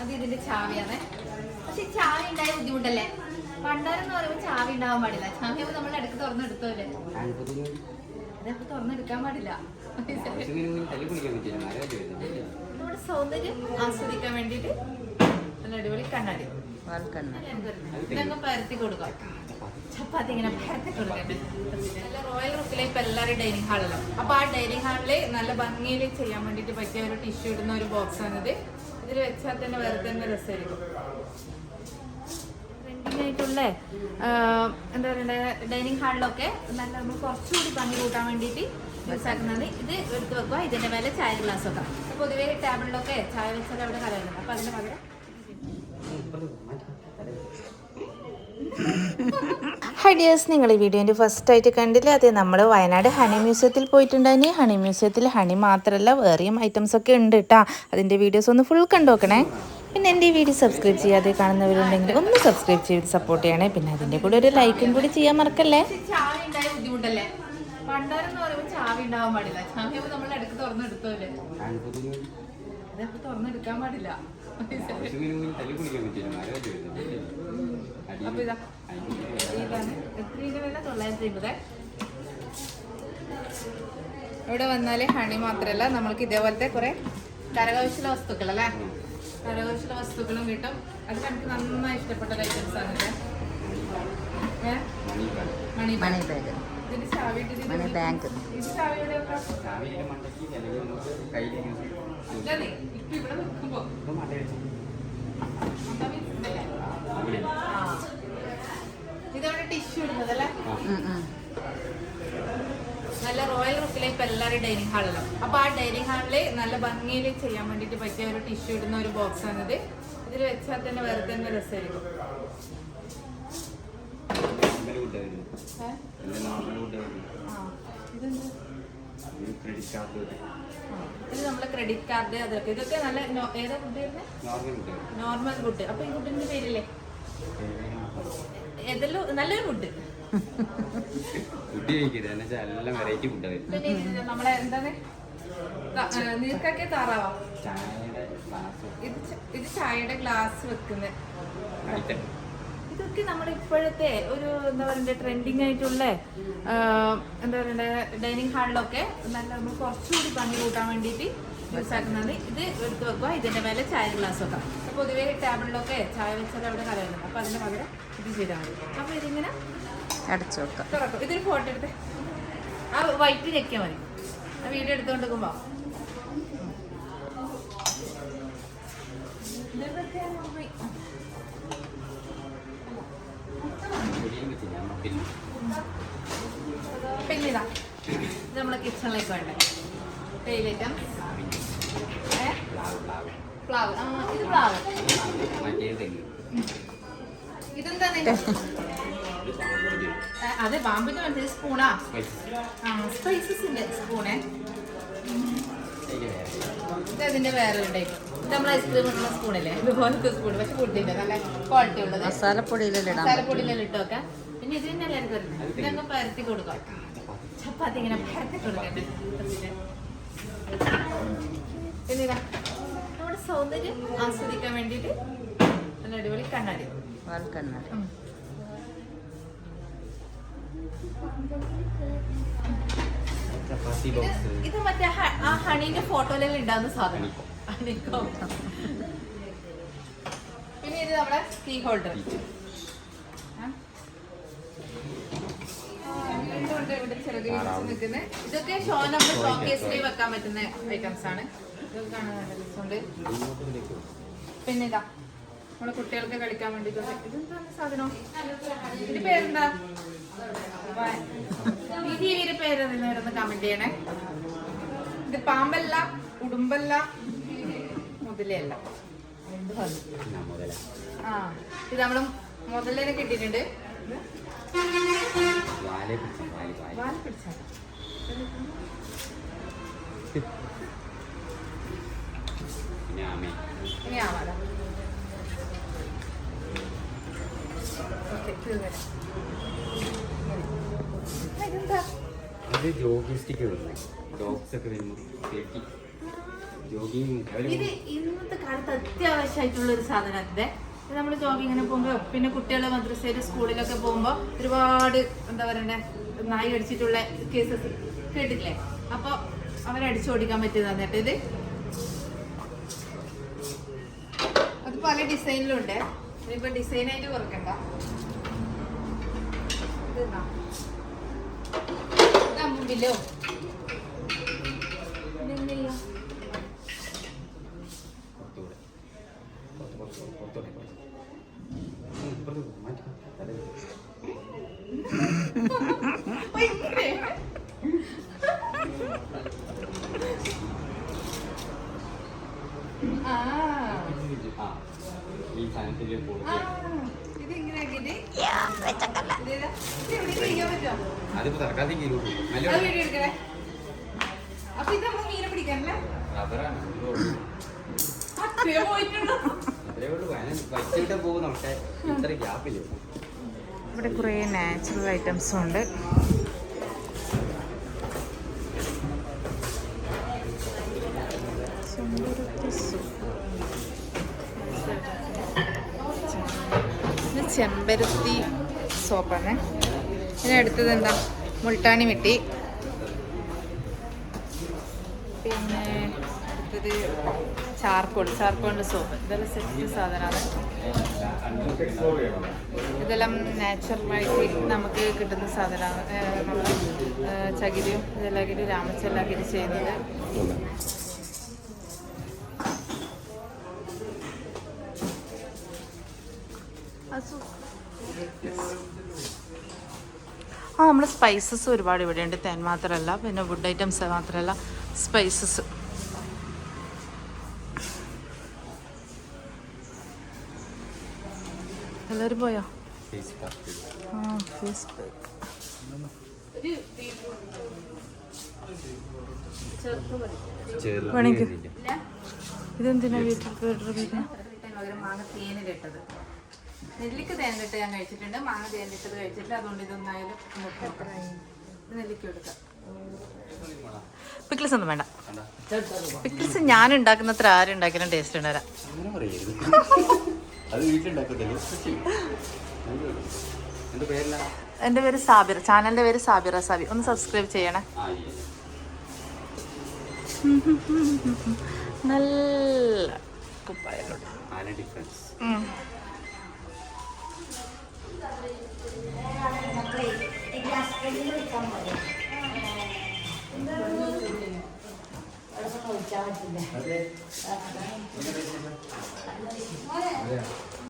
അത് ഇതിന്റെ ചാവിയാണ് പക്ഷെ ചാവി ഉണ്ടായ ബുദ്ധിമുട്ടല്ലേ? പണ്ടാരെന്ന് പറയുമ്പോ ചാവി ഉണ്ടാവാൻ പാടില്ല. ചാവിയാകുമ്പോൾ നമ്മൾ ഇടയ്ക്ക് തുറന്നെടുത്തോല്ലേ അതൊക്കെ തുറന്നെടുക്കാൻ പാടില്ല. നമ്മുടെ സൗന്ദര്യം ആസ്വദിക്കാൻ വേണ്ടിട്ട് നല്ല അടിപൊളി കണ്ണാടി. പരത്തി കൊടുക്കാം. ചപ്പാത്തി ഇങ്ങനെ പരത്തി നല്ല റോയൽ റുക്കിലെ ഇപ്പൊ എല്ലാവരും ഡൈനിങ് ഹാളല്ലോ അപ്പൊ ആ ഡൈനിങ് ഹാളിൽ നല്ല ഭംഗിയിൽ ചെയ്യാൻ വേണ്ടിട്ട് പറ്റിയ ഒരു ടിഷ്യൂ ഇടുന്ന ഒരു ബോക്സ് ആണിത്. ഇതിൽ വെച്ചാൽ തന്നെ വേറെ തന്നെ രസമായിരിക്കും. ആയിട്ടുള്ള എന്താ പറയണ്ടേ ഡൈനിങ് ഹാളിലൊക്കെ നല്ല നമ്മൾ കുറച്ചുകൂടി ഭംഗി കൂട്ടാൻ വേണ്ടിയിട്ട് യൂസ് ആക്കുന്നത് ഇത് എടുത്ത് വെക്കുക ഇതിന്റെ മേലെ ചായ ഗ്ലാസ് വെക്കാം പൊതുവേ ടേബിളിലൊക്കെ ചായ വെച്ചാൽ അവിടെ കലരുന്നത് അപ്പോൾ അതിന്റെ പകരം ഹൈഡിയേഴ്സ് നിങ്ങൾ ഈ വീഡിയോന്റെ ഫസ്റ്റ് ആയിട്ട് കണ്ടില്ലേ? അതെ നമ്മൾ വയനാട് ഹണി മ്യൂസിയത്തിൽ പോയിട്ടുണ്ടായിന്. ഹണി മ്യൂസിയത്തിൽ ഹണി മാത്രമല്ല വേറെയും ഐറ്റംസ് ഒക്കെ ഉണ്ട് കേട്ടോ അതിന്റെ വീഡിയോസ് ഒന്ന് ഫുൾ കണ്ടുനോക്കണേ പിന്നെ എന്റെ ഈ വീഡിയോ സബ്സ്ക്രൈബ് ചെയ്യാതെ കാണുന്നവരുണ്ടെങ്കിൽ ഒന്ന് സബ്സ്ക്രൈബ് ചെയ്ത് സപ്പോർട്ട് ചെയ്യണേ. പിന്നെ അതിന്റെ കൂടെ ഒരു ലൈക്കും കൂടി ചെയ്യാൻ മറക്കല്ലേ? ബുദ്ധിമുട്ടല്ലേ? പണ്ടാരെന്ന് പറയുമ്പോൾ ചാവി ഉണ്ടാവാൻ പാടില്ല. ചാവി നമ്മൾ ഇടയ്ക്ക് തുറന്നെടുത്തോല്ലേ തുറന്നെടുക്കാൻ പാടില്ല. അപ്പൊ ഇതാ. ഇതാണ്. തൊള്ളായിരത്തി ഇവിടെ വന്നാലേ ഹണി മാത്രല്ല നമ്മൾക്ക് ഇതേപോലത്തെ കുറെ കരകൗശല വസ്തുക്കൾ അല്ലേ? കരകൗശല വസ്തുക്കളും കിട്ടും. അത് എനിക്ക് നന്നായി ഇഷ്ടപ്പെട്ട ഐറ്റംസ് ആണ്? മണി ബാഗ് ഇതിന്റെ ചാവിയുടെ ഇട്ടിട്ട് മണി ബാങ്ക് ഇത്? ചാവിയുടെ ഇതവിടെ ടിഷ്യൂ ഇടുന്നതല്ലേ. നല്ല റോയൽ റൂഫിലെ ഇപ്പൊ എല്ലാവരും ഡൈനിങ് ഹാളിലും. അപ്പൊ ആ ഡൈനിങ് ഹാളിൽ നല്ല ഭംഗിയിൽ ചെയ്യാൻ വേണ്ടിട്ട് പറ്റിയ ഒരു ടിഷ്യൂ ഇടുന്ന ഒരു ബോക്സ് ആണിത്. ഇതിൽ വെച്ചാൽ തന്നെ വേറെ തന്നെ രസമായിരിക്കും. ഇതെന്ത്? ഇത് ക്രെഡിറ്റ് കാർഡ് ഇത് നമ്മളെ ക്രെഡിറ്റ് കാർഡ് അതൊക്കെ. ഇതൊക്കെ നല്ല ഏതാ ഫുഡ് നോർമൽ ഫുഡ് അപ്പൊ ഈ ഫുഡിന്റെ പേരില്ലേ? ഏതെല്ലാം നല്ലൊരു ഫുഡ് ഫുഡ് കഴിക്കരുത്. എല്ലാം വെറൈറ്റി ഫുഡ് വരും നമ്മളെ എന്താണ്? ത- ഏ, നീർക്കൊക്കെ താറാവാ? ഇത് ചായയുടെ ഗ്ലാസ് വെക്കുന്നത് ഇതൊക്കെ നമ്മുടെ ഇപ്പോഴത്തെ ഒരു എന്താ പറയണ്ടേ ട്രെൻഡിങ് ആയിട്ടുള്ള എന്താ പറയണ്ടേ ഡൈനിങ് ഹാളിലൊക്കെ നല്ല നമ്മൾ കുറച്ചുകൂടി ഭംഗി കൂട്ടാൻ വേണ്ടിയിട്ട് യൂസ് ആക്കുന്നത്. ഇത് എടുത്ത് വെക്കുക ഇതിന്റെ മേലെ ചായ ഗ്ലാസ് വെക്കാം അപ്പൊ പൊതുവേ ടേബിളിലൊക്കെ ചായ വെച്ചാൽ അവിടെ കലയുന്നുണ്ട് അപ്പൊ അതിന്റെ പകരം ഇത് ചെയ്താൽ മതി. അപ്പൊ ഇതിങ്ങനെ അടച്ചു വെക്കാം. തുറക്കും. ഇതൊരു ഫോട്ടോ എടുത്ത്. ആ വൈറ്റ് ഞെക്കിയാൽ മതി. ആ വീഡിയോ എടുത്തുകൊണ്ട് നിൽക്കുമ്പോ കിച്ചണിലേക്ക് വേണ്ടേ തേയില ഐറ്റം. പ്ലാവ്. ഇത് പ്ലാവ്. ഇതെന്താണ്? അതെ പാമ്പിന്റെ മനസ്സിൽ സ്പൂണാ? ആ സ്പൈസസിന്റെ സ്പൂണേ. ഇതിന്റെ വേറെ ഇത് അതിന്റെ വേറെ ടൈപ്പ് ഇത് നമ്മൾ ഐസ്ക്രീം ഉള്ള സ്പൂണല്ലേ? ഇതുപോലത്തെ സ്പൂൺ പക്ഷെ ഫുഡിന്റെ നല്ല ക്വാളിറ്റി ഉള്ളത്. മസാലപ്പൊടിയിലെല്ലാം മസാലപ്പൊടിയിലെല്ലാം ഇട്ട് പിന്നെ ഇതിന് എല്ലാവർക്കും ഇതങ്ങ് പരത്തി കൊടുക്കാം. ചപ്പാത്തി ഇങ്ങനെ പരത്തി കൊടുക്കട്ടെ പിന്നെ നമ്മുടെ സൗന്ദര്യം ആസ്വദിക്കാൻ വേണ്ടിയിട്ട് നല്ല അടിപൊളി കണ്ണാടി. കണ്ണാടി. ചപ്പാത്തി ഇത് ബോക്സ് ഇത് മറ്റേ ആ ഹണീന്റെ ഫോട്ടോയിലെല്ലാം ഉണ്ടാകുന്ന സാധനം. പിന്നെ ഇത് നമ്മുടെ കീ ഹോൾഡർ ഇതൊക്കെ ഷോ നമ്മുടെ ഷോ കേസിൽ വെക്കാൻ പറ്റുന്ന ഐറ്റംസ് ആണ് പിന്നെ ഇതാ നമ്മുടെ കുട്ടികൾക്ക് കളിക്കാൻ വേണ്ടിയിട്ടുള്ള ഇതെന്താണ് സാധനം ഇതിന്റെ പേരെന്താ വ- ഇതിന്റെ പേര് നിന്നവരൊന്ന് കമന്റ് ചെയ്യണേ ഇത് പാമ്പല്ല ഉടുമ്പല്ല മുതലല്ല എന്ത് ഭംഗി. മുതല ആ ഇത് നമ്മൾ മുതലേനെ കിട്ടിയിട്ടുണ്ട് വാലെ പിടിച്ച വാൽ വാൽ പിടിച്ചാൽ പിന്നെ ആമേ ഇനി ഇതെന്താ അത് ജോഗിങ് സ്റ്റിക്ക് വരുന്നത് ഡോഗ്സ് ഒക്കെ വരുമ്പോൾ സേഫ്റ്റി ജോഗിങ് ഇന്നത്തെ കാലത്ത് അത്യാവശ്യമായിട്ടുള്ള ഒരു സാധനത്തിന്റെ നമ്മൾ ജോഗിങ്ങിന് പോകുമ്പോൾ പിന്നെ കുട്ടികളെ മദ്രസയിൽ സ്കൂളിലൊക്കെ പോകുമ്പോൾ ഒരുപാട് എന്താ പറയണ്ടേ നായി അടിച്ചിട്ടുള്ള കേസസ് കേട്ടിട്ടില്ലേ? അപ്പൊ അവരടിച്ചു ഓടിക്കാൻ പറ്റിയതാണ് കേട്ടോ ഇത്. അത് പല ഡിസൈനിലുണ്ട്. ഇതിപ്പോ ഡിസൈനായിട്ട് കുറക്കണ്ട. ഇതാ മുമ്പിലോ ഇതെന്ത് ചെയ്യാം പുറത്തൂടെ പുറത്ത് പുറത്ത് പുറത്തോട്ടെ പുറത്ത് ഉം, ഇപ്പുറത്ത് പോ, മാറ്റി അതെ ആ ആ ഈ സാധനത്തിന്റെ ആ, കൊടുത്ത് ഇത് ഇങ്ങനെ ആക്കിയിട്ട് ഇതേതാ? ഇത് എവിടെയെങ്കിലും ഇരിക്കാൻ പറ്റുമോ? അതിപ്പോ തൽക്കാലത്തേക്ക്. അപ്പൊ ഇത് നമ്മൾ മീനെ പിടിക്കാനല്ലേ? റബ്ബറാണ് പോയിട്ടുണ്ടോ? ഇത്ര ഇവിടെ കുറേ നാച്ചുറൽ ഐറ്റംസും ഉണ്ട്. ചെമ്പരത്തി സോപ്പാണ്. പിന്നെ അടുത്തത് എന്താ? മുൾട്ടാണി മിട്ടി. പിന്നെ അടുത്തത് ചാർക്കോൾ ചാർക്കോളിന്റെ സോപ്പ്. ഇതെല്ലാം സെറ്റ് സാധനമാണ്. ഇതെല്ലാം നാച്ചുറലായിട്ട് നമുക്ക് കിട്ടുന്ന സാധനമാണ്. ചകിരിയും ഇതെല്ലാം കിട്ടി രാമച്ചെല്ലാം ചെയ്യുന്നത്. ആ നമ്മുടെ സ്പൈസസ് ഒരുപാട് ഇവിടെയുണ്ട്. തേൻ മാത്രമല്ല പിന്നെ ഫുഡ് ഐറ്റംസ് മാത്രമല്ല സ്പൈസസ് എല്ലാവരും പോയോ ആ ഫേസ് പാക്ക് ഒരു ബീറ്റ്റൂട്ട്. ചെറുത്ത് മതി. വേണമെങ്കിൽ. ഇല്ല? ഇതെന്തിനാ വീട്ടിൽ പകരം നെല്ലിക്ക തേനിട്ട് ഞാൻ കഴിച്ചിട്ടുണ്ട് മാങ്ങ തേനിട്ടത് കഴിച്ചിട്ട് അതുകൊണ്ട് ഇതൊന്നായാലും. നെല്ലിക്ക എടുക്കാം പിക്കിൾസ് ഒന്നും വേണ്ട പിക്കിൾസ് ഞാൻ ഉണ്ടാക്കുന്നത്ര ആരും ഉണ്ടാക്കിയാലും ടേസ്റ്റ് ഉണ്ടാരാ അത് വീട്ടിലുണ്ടാക്കത്തില്ലേ എന്റെ പേരില്ല എന്റെ പേര് സാബിർ ചാനലിന്റെ പേര് സാബിറ സാബി. ഒന്ന് സബ്സ്ക്രൈബ് ചെയ്യണേ. നല്ല കുപ്പായ ഡിഫറൻസ്